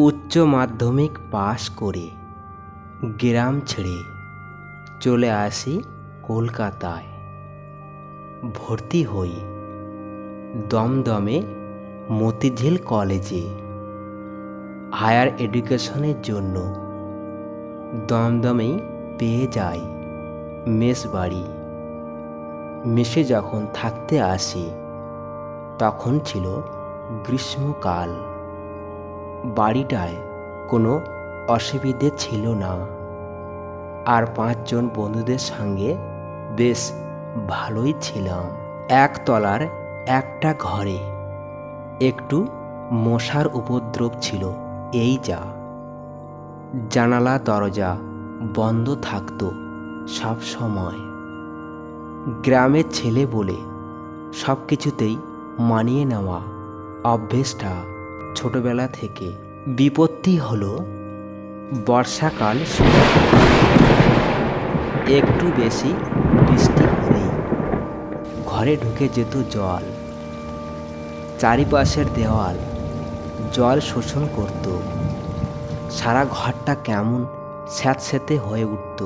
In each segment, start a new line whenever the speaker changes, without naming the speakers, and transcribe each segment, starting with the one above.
উচ্চ মাধ্যমিক পাশ করে গ্রাম ছেড়ে চলে আসি কলকাতায়। ভর্তি হই দমদমে মতিঝিল কলেজে। হায়ার এডুকেশনের জন্য দমদমেই পেয়ে যাই মেস বাড়ি। মেসে যখন থাকতে আসি, তখন ছিল গ্রীষ্মকাল। বাড়িটায় কোনো অসুবিধে ছিল না। আর পাঁচজন বন্ধুদের সঙ্গে বেশ ভালোই ছিলাম। একতলার একটা ঘরে একটু মশার উপদ্রব ছিল, এই যা। জানালা, দরজা বন্ধ থাকতো সব সময়। গ্রামের ছেলে বলে সব কিছুতেই মানিয়ে নেওয়া অভ্যেসটা ছোটবেলা থেকে বিপত্তি হলো বর্ষাকাল একটু বেশি বৃষ্টি হলেই ঘরে ঢুকে যেত জল। চারিপাশের দেওয়াল জল শোষণ করত। সারা ঘরটা কেমন স্যাঁতস্যাঁতে হয়ে উঠত।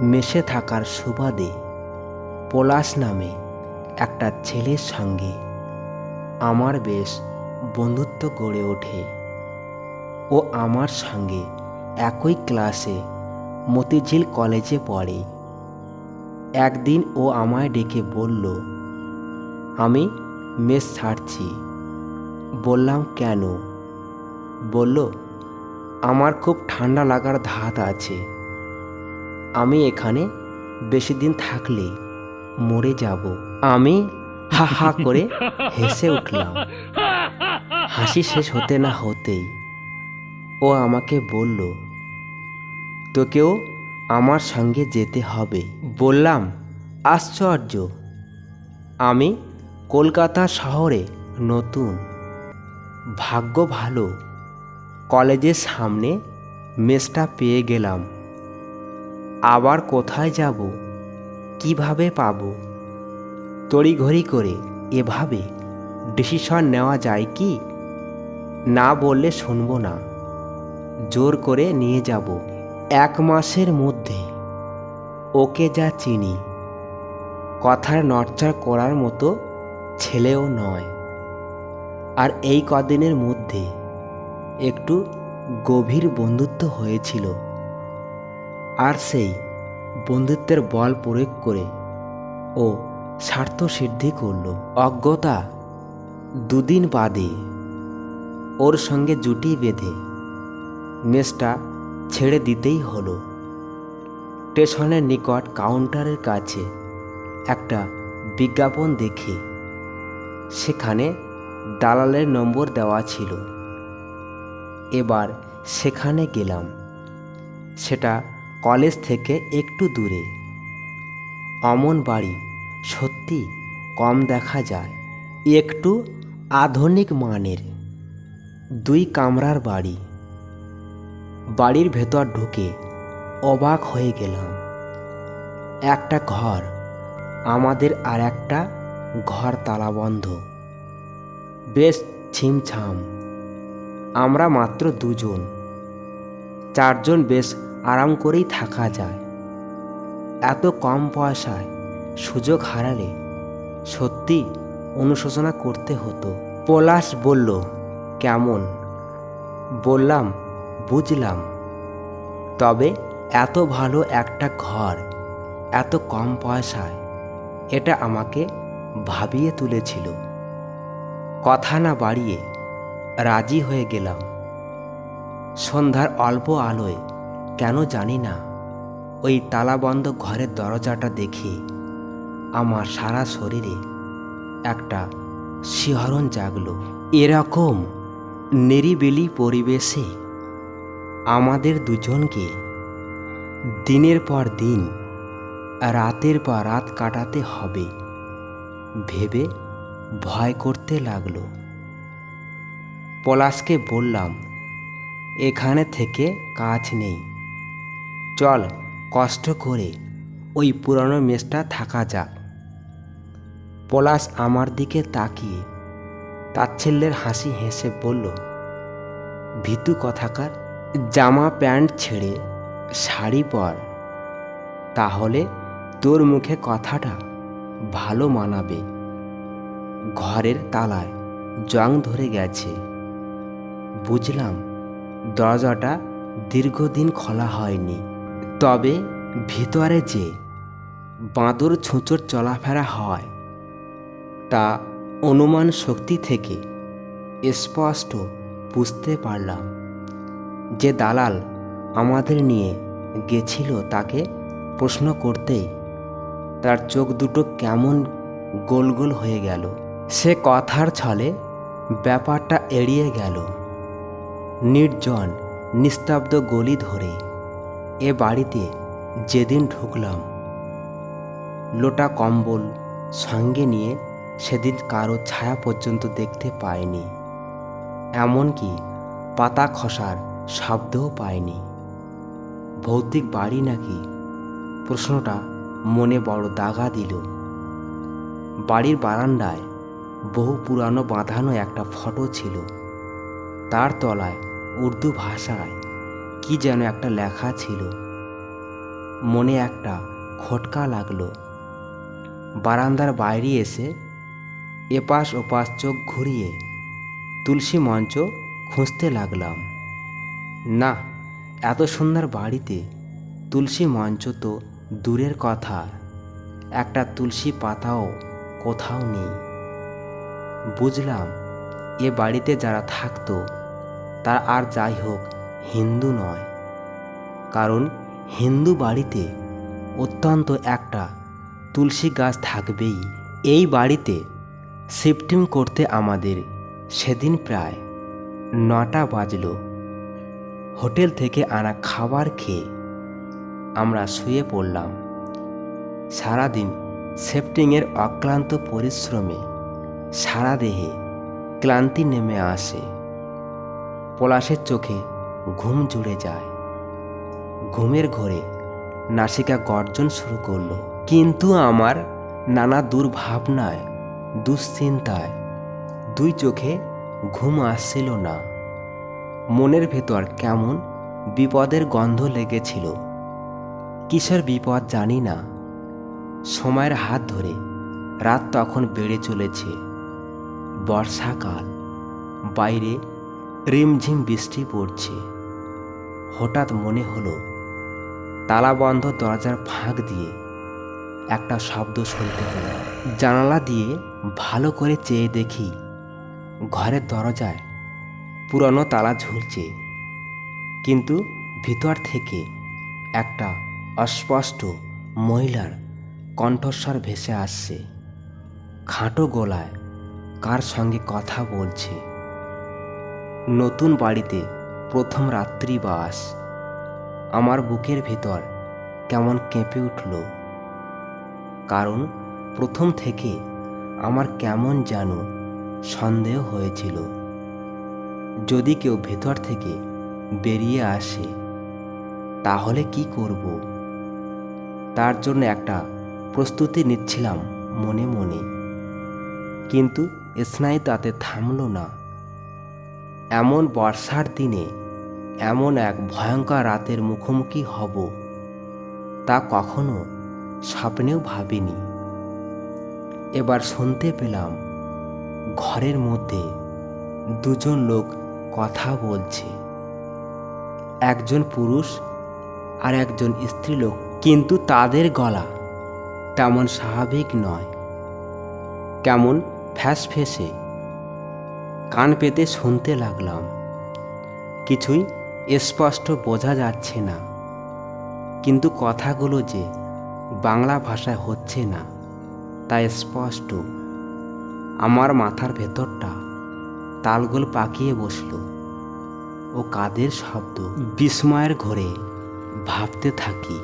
মেশে থাকার সুবাদে পলাশ নামে একটা ছেলের সঙ্গে আমার বেশ বন্ধুত্ব গড়ে ওঠে। ও আমার সঙ্গে একই ক্লাসে মতিঝিল কলেজে পড়ে। একদিন ও আমায় ডেকে বলল, আমি মেস ছাড়ছি। বললাম, কেন? বলল, আমার খুব ঠান্ডা লাগার ধাত আছে। আমি এখানে বেশি দিন থাকলে মরে যাব। আমি হা হা করে হেসে উঠলাম। হাসি শেষ হতে না হতেই ও আমাকে বলল, তোকেও আমার সঙ্গে যেতে হবে। বললাম, আশ্চর্য! আমি কলকাতা শহরে নতুন। ভাগ্য ভালো। কলেজের সামনে মেসটা পেয়ে গেলাম। আবার কোথায় যাব? কীভাবে পাবো? তড়িঘড়ি করে এভাবে ডিসিশন নেওয়া যায় কি? না বললে শুনব না। জোর করে নিয়ে যাব। এক মাসের মধ্যে। ওকে যা চিনি। কথার নড়চড় করার মতো ছেলেও নয়। আর এই কদিনের মধ্যে একটু গভীর বন্ধুত্ব হয়েছিল। আর সেই বন্ধুত্বের বল প্রয়োগ করে ও স্বার্থ সিদ্ধি করল। অজ্ঞতা দুদিন বাদে ওর সঙ্গে জুটি বেঁধে মেসটা ছেড়ে দিতেই হলো। স্টেশনের নিকট কাউন্টারের কাছে একটা বিজ্ঞাপন দেখে সেখানে দালালের নম্বর দেওয়া ছিল। এবার সেখানে গেলাম। সেটা কলেজ থেকে একটু দূরে, অমন বাড়ি। সত্যি কম দেখা যায়। একটু আধুনিক মানের। দুই কামরার বাড়ি। বাড়ির ভেতর ঢুকে অবাক হয়ে গেলাম। একটা ঘর, আমাদের আর একটা ঘর তালাবন্ধ বেশ ছিমছাম। আমরা মাত্র দুজন। চারজন বেশ আরাম করেই থাকা যায়। এত কম পয়সায় সুযোগ হারালে সত্যি অনুশোচনা করতে হতো। পলাশ বলল, কেমন? বললাম, বুঝলাম। তবে এত ভালো একটা ঘর, এত কম পয়সায়, এটা আমাকে ভাবিয়ে তুলেছিল। কথা না বাড়িয়ে রাজি হয়ে গেলাম। সন্ধ্যার অল্প আলোয়, কেন জানি না, ওই তালাবন্ধ ঘরের দরজাটা দেখে আমার সারা শরীরে একটা শিহরণ জাগলো। এরকম নিরিবিলি পরিবেশে আমাদের দুজনকে দিনের পর দিন, রাতের পর রাত কাটাতে হবে ভেবে ভয় করতে লাগল। পলাশকে বললাম, এখানে থেকে কাজ নেই। চল কষ্ট করে ওই পুরনো মেসটা থাকা যাক। পলাশ আমার দিকে তাকিয়ে তাচ্ছিল্যের হাসি হেসে বলল, ভীতু কথাকার, জামা প্যান্ট ছেড়ে শাড়ি পর, তাহলে তোর মুখে কথাটা ভালো মানাবে। ঘরের তালায় জং ধরে গেছে। বুঝলাম দরজাটা দীর্ঘদিন খোলা হয়নি। তবে ভিতরে যে বাঁদর ছুঁচোর চলাফেরা হয় তা অনুমান শক্তি থেকে স্পষ্ট বুঝতে পারলাম যে দালাল আমাদের নিয়ে গেছিল তাকে প্রশ্ন করতেই তার চোখ দুটো কেমন গোল গোল হয়ে গেল। সে কথার ছলে ব্যাপারটা এড়িয়ে গেল। নির্জন, নিস্তব্ধ গলি ধরে এ বাড়িতে যেদিন ঢুকলাম, লোটা কম্বল সঙ্গে নিয়ে সেদিন কারও ছায়া পর্যন্ত দেখতে পাইনি এমনকি পাতা খসার শব্দও পায়নি। ভৌতিক বাড়ি নাকি? প্রশ্নটা মনে বড় দাগা দিল। বাড়ির বারান্দায় বহু পুরানো বাঁধানো একটা ফটো ছিল। তার তলায় উর্দু ভাষায় কি যেন একটা লেখা ছিল। মনে একটা খটকা লাগল। বারান্দার বাইরে এসে এপাশ ওপাশ চোখ ঘুরিয়ে তুলসী মঞ্চ খুঁজতে লাগলাম। না, এত সুন্দর বাড়িতে তুলসী মঞ্চ তো দূরের কথা, একটা তুলসী পাতাও কোথাও নেই। বুঝলাম, এ বাড়িতে যারা থাকতো, তার আর যাই হোক হিন্দু নয়, কারণ হিন্দু বাড়িতে অত্যন্ত একটা তুলসী গাছ থাকবেই। এই বাড়িতে শিফটিং করতে আমাদের সেদিন প্রায় নটা বাজল। হোটেল থেকে আনা খাবার খেয়ে আমরা শুয়ে পড়লাম। সারাদিন সেফটিংয়ের অক্লান্ত পরিশ্রমে সারা দেহে ক্লান্তি নেমে আসে। পলাশের চোখে ঘুম জুড়ে যায়। ঘুমের ঘরে নাসিকা গর্জন শুরু করল, কিন্তু আমার নানা দুর্ভাবনায় দুশ্চিন্তায়। দুই চোখে ঘুম আসছিল না। মনের ভেতর কেমন বিপদের গন্ধ লেগেছিল। কিসের বিপদ জানি না। সময়ের হাত ধরে রাত তখন বেড়ে চলেছে। বর্ষাকাল। বাইরে রিমঝিম বৃষ্টি পড়ছে। হঠাৎ মনে হলো, তালাবন্ধ দরজার ফাঁক দিয়ে একটা শব্দ শুনতে পেল জানালা দিয়ে ভালো করে চেয়ে দেখি ঘরের দরজায় পুরনো তালা ঝুলছে। কিন্তু ভিতর থেকে একটা অস্পষ্ট মহিলার কণ্ঠস্বর ভেসে আসছে। খাটো গলায় কার সঙ্গে কথা বলছে? নতুন বাড়িতে প্রথম রাত্রি বাস। আমার বুকের ভেতর কেমন কেঁপে উঠল। কারণ প্রথম থেকে আমার কেমন যেন সন্দেহ হয়েছিল। যদি কেউ ভেতর থেকে বেরিয়ে আসে, তাহলে কি করব? তার জন্য একটা প্রস্তুতি নিচ্ছিলাম মনে মনে। কিন্তু স্নায়ু তাতে থামল না। এমন বর্ষার দিনে এমন এক ভয়ঙ্কর রাতের মুখোমুখি হব, তা কখনো স্বপ্নেও ভাবিনি। এবার শুনতে পেলাম ঘরের মধ্যে দুজন লোক কথা বলছে। একজন পুরুষ আর একজন স্ত্রীলোক কিন্তু তাদের গলা তেমন স্বাভাবিক নয়, কেমন ফ্যাস ফেসে কান পেতে শুনতে লাগলাম, কিছুই স্পষ্ট বোঝা যাচ্ছে না, কিন্তু কথাগুলো যে বাংলা ভাষায় হচ্ছে না। তা স্পষ্ট। আমার মাথার ভেতরটা তালগোল পাকিয়ে বসল ও কাদের শব্দ? বিস্ময়ের ঘরে ভাবতে থাকি,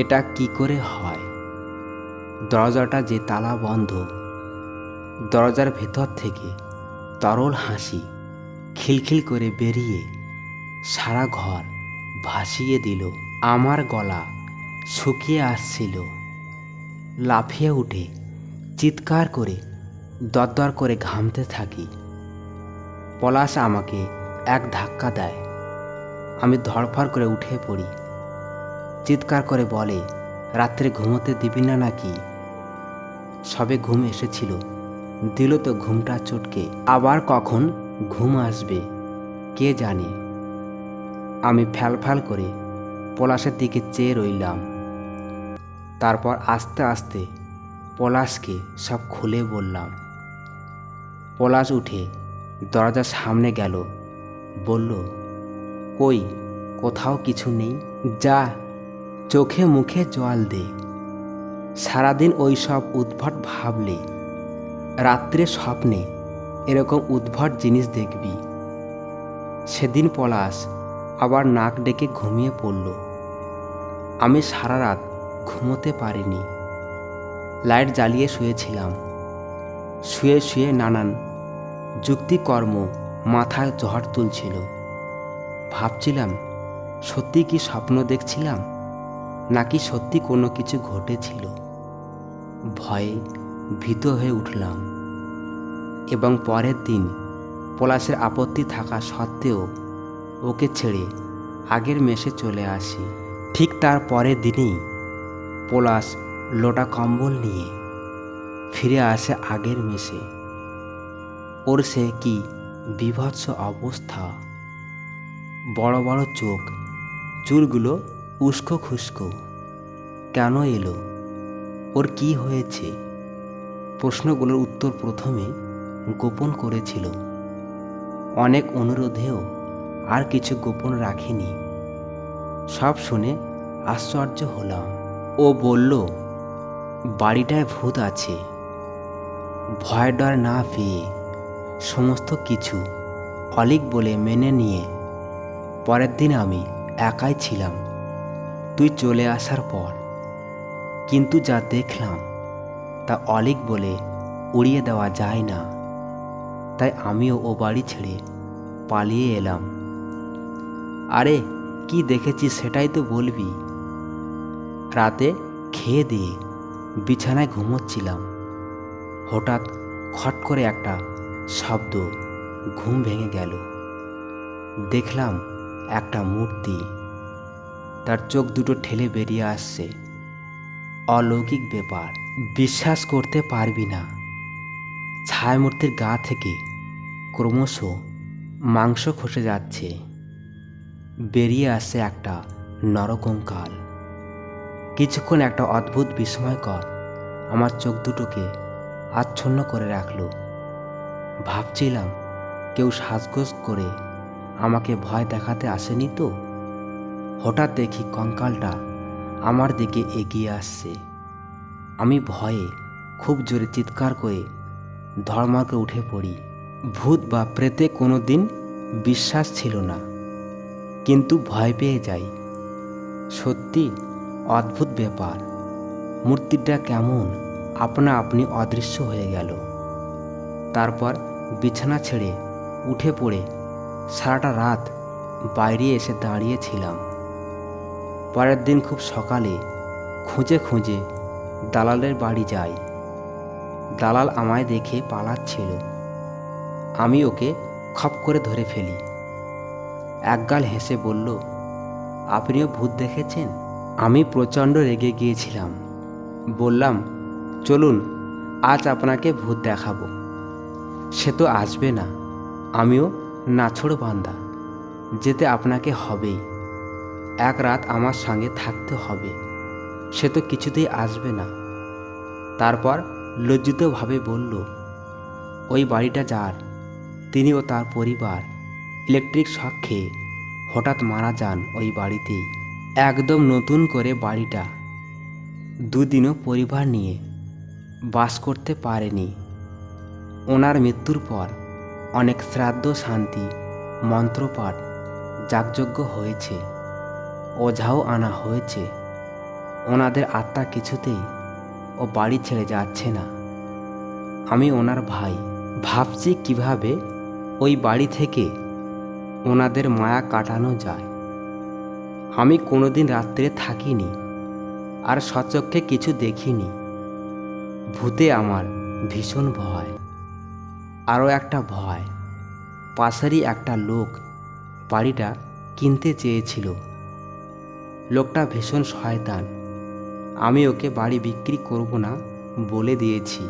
এটা কি করে হয়? দরজাটা যে তালা বন্ধ, দরজার ভেতর থেকে তরল হাসি খিলখিল করে বেরিয়ে সারা ঘর ভাসিয়ে দিল। আমার গলা শুকিয়ে আসছিল। লাফিয়ে উঠে চিৎকার করে দরদর করে ঘামতে থাকি। পলাশ আমাকে এক ধাক্কা দেয়। আমি ধড়ফড় করে উঠে পড়ি। চিৎকার করে বলে, রাত্রে ঘুমোতে দিবি না নাকি? সবে ঘুম এসেছিল। দিল তো ঘুমটা চটকে। আবার কখন ঘুম আসবে, কে জানে? আমি ফ্যাল করে পলাশের দিকে চেয়ে রইলাম। তারপর আস্তে আস্তে পলাশকে সব খুলে বললাম। পলাশ উঠে দরজার সামনে গেল, বলল, কই, কোথাও কিছু নেই? যা, চোখে মুখে জল দে। সারাদিন ওই সব উদ্ভট ভাবলে, রাত্রে স্বপ্নে এরকম উদ্ভট জিনিস দেখবি। সেদিন পলাশ আবার নাক ডেকে ঘুমিয়ে পড়ল। আমি সারা রাত ঘুমোতে পারিনি। লাইট জ্বালিয়ে শুয়েছিলাম। শুয়ে শুয়ে নানান যুক্তিকর্ম মাথায় জহর তুলছিল। ভাবছিলাম, সত্যি কি স্বপ্ন দেখছিলাম? নাকি সত্যি কোনো কিছু ঘটেছিল? ভয়ে ভীত হয়ে উঠলাম। এবং পরের দিন পলাশের আপত্তি থাকা সত্ত্বেও ওকে ছেড়ে আগের মেসে চলে আসি। ঠিক তার পরের দিনেই পলাশ লোটা কম্বল নিয়ে ফিরে আসে আগের মেসে। ওর সে কি বিভৎস অবস্থা। বড় বড় চোখ, চুলগুলো উস্কো খুস্কো। কেন এলো? ওর কি হয়েছে? প্রশ্নগুলোর উত্তর প্রথমে গোপন করেছিল। অনেক অনুরোধেও আর কিছু গোপন রাখেনি। সব শুনে আশ্চর্য হলাম। ও বলল, বাড়িটায় ভূত আছে। ভয় ডর না পেয়ে সমস্ত কিছু অলিক বলে মেনে নিয়ে পরের দিন আমি একাই ছিলাম। তুই চলে আসার পর কিন্তু যা দেখলাম তা অলিক বলে উড়িয়ে দেওয়া যায় না। তাই আমিও ও বাড়ি ছেড়ে পালিয়ে এলাম। আরে, কি দেখেছি সেটাই তো বলবি। রাতে খেয়ে দিয়ে বিছানায় ঘুমোচ্ছিলাম। হঠাৎ খট করে একটা শব্দ ঘুম ভেঙে গেল। দেখলাম একটা মূর্তি। তার চোখ দুটো ঠেলে বেরিয়ে আসছে। অলৌকিক ব্যাপার, বিশ্বাস করতে পারবি না। ছায়ামূর্তির গা থেকে ক্রমশ মাংস খসে যাচ্ছে। বেরিয়ে আসছে একটা নরকঙ্কাল। কিছুক্ষণ একটা অদ্ভুত বিস্ময়কর আমার চোখ দুটোকে আচ্ছন্ন করে রাখল। ভাবছিলাম, কেউ সাজগোজ করে আমাকে ভয় দেখাতে আসেনি তো? হঠাৎ দেখি কঙ্কালটা আমার দিকে এগিয়ে আসছে। আমি ভয়ে খুব জোরে চিৎকার করে ধর্মকে উঠে পড়ি। ভূত বা প্রেতে কোনো দিন বিশ্বাস ছিল না, কিন্তু ভয় পেয়ে যাই। সত্যি অদ্ভুত ব্যাপার। মূর্তিটা কেমন? আপনা আপনি অদৃশ্য হয়ে গেল। তারপর বিছানা ছেড়ে উঠে পড়ে সারাটা রাত বাইরে এসে দাঁড়িয়েছিলাম। পরের দিন খুব সকালে খুঁজে খুঁজে দালালের বাড়ি যাই। দালাল আমায় দেখে পালাচ্ছিল। আমি ওকে খপ করে ধরে ফেলি। একগাল হেসে বলল, আপনিও ভূত দেখেছেন? আমি প্রচণ্ড রেগে গিয়েছিলাম। বললাম, চলুন, আজ আপনাকে ভূত দেখাবো। সে তো আসবে না। আমিও নাছড় বান্দা। যেতে আপনাকে হবেই। এক রাত আমার সঙ্গে থাকতে হবে। সে তো কিছুতেই আসবে না। তারপর লজ্জিতভাবে বলল, ওই বাড়িটা যার। তিনি ও তার পরিবার। ইলেকট্রিক শখ খেয়ে হঠাৎ মারা যান ওই বাড়িতেই। একদম নতুন করে বাড়িটা। দুদিনও পরিবার নিয়ে বাস করতে পারেনি। ওনার মৃত্যুর পর অনেক শ্রাদ্ধ, শান্তি, মন্ত্রপাঠ যাগযজ্ঞ হয়েছে, ওঝাও আনা হয়েছে। ওনাদের আত্মা কিছুতেই ও বাড়ি ছেড়ে যাচ্ছে না। আমি ওনার ভাই। ভাবছি কীভাবে ওই বাড়ি থেকে ওনাদের মায়া কাটানো যায়। আমি কোনোদিন রাত্রে থাকিনি, আর সচক্ষে কিছু দেখিনি। ভূতে আমার ভীষণ ভয়, আরও একটা ভয়। পাশেরই একটা লোক বাড়িটা কিনতে চেয়েছিল। লোকটা ভীষণ শয়তান, আমি ওকে বাড়ি বিক্রি করব না বলে দিয়েছি।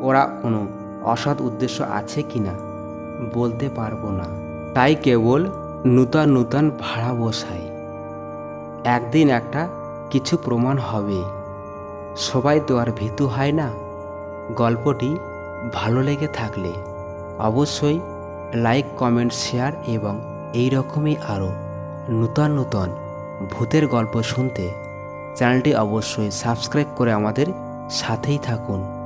ওরা কোনো অসৎ উদ্দেশ্য আছে কি না বলতে পারব না। তাই কেবল নূতন নূতন ভাড়া বসাই। একদিন একটা কিছু প্রমাণ হবে। সবাই তো আর ভীতু হয় না। গল্পটি ভালো লেগে থাকলে অবশ্যই লাইক, কমেন্ট, শেয়ার এবং এই রকমই আরও নূতন নূতন ভূতের গল্প শুনতে চ্যানেলটি অবশ্যই সাবস্ক্রাইব করে আমাদের সাথেই থাকুন।